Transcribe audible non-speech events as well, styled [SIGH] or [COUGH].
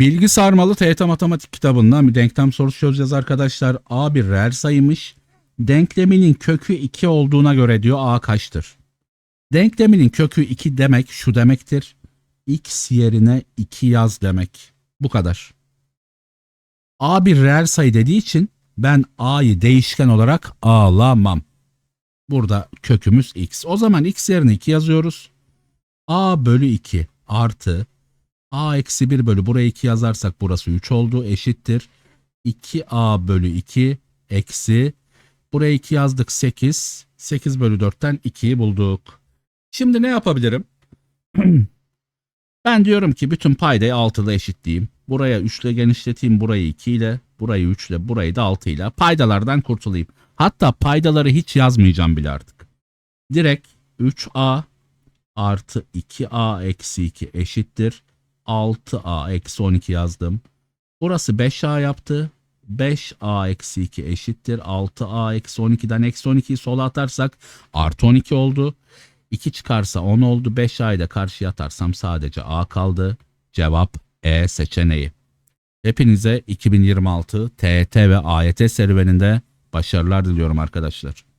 Bilgi sarmalı TYT matematik kitabından bir denklem sorusu çözeceğiz arkadaşlar. A bir reel sayıymış. Denkleminin kökü 2 olduğuna göre diyor A kaçtır? Denkleminin kökü 2 demek şu demektir. X yerine 2 yaz demek. Bu kadar. A bir reel sayı dediği için ben A'yı değişken olarak ağlamam. Burada kökümüz X. O zaman X yerine 2 yazıyoruz. A bölü 2 artı A eksi 1 bölü buraya 2 yazarsak burası 3 oldu eşittir. 2A bölü 2 eksi buraya 2 yazdık 8. 8 bölü 4'ten 2'yi bulduk. Şimdi ne yapabilirim? [CLEARS THROAT] ben diyorum ki bütün paydayı 6 ile eşitleyeyim. Buraya 3 ile genişleteyim. Burayı 2 ile, burayı 3 ile, burayı da 6 ile. Paydalardan kurtulayım. Hatta paydaları hiç yazmayacağım bile artık. Direkt 3A artı 2A eksi 2 eşittir. 6A eksi 12 yazdım. Burası 5A yaptı. 5A eksi 2 eşittir. 6A eksi 12'den eksi 12'yi sola atarsak artı 12 oldu. 2 çıkarsa 10 oldu. 5A'yı da karşıya atarsam sadece A kaldı. Cevap E seçeneği. Hepinize 2026 TET ve AYT serüveninde başarılar diliyorum arkadaşlar.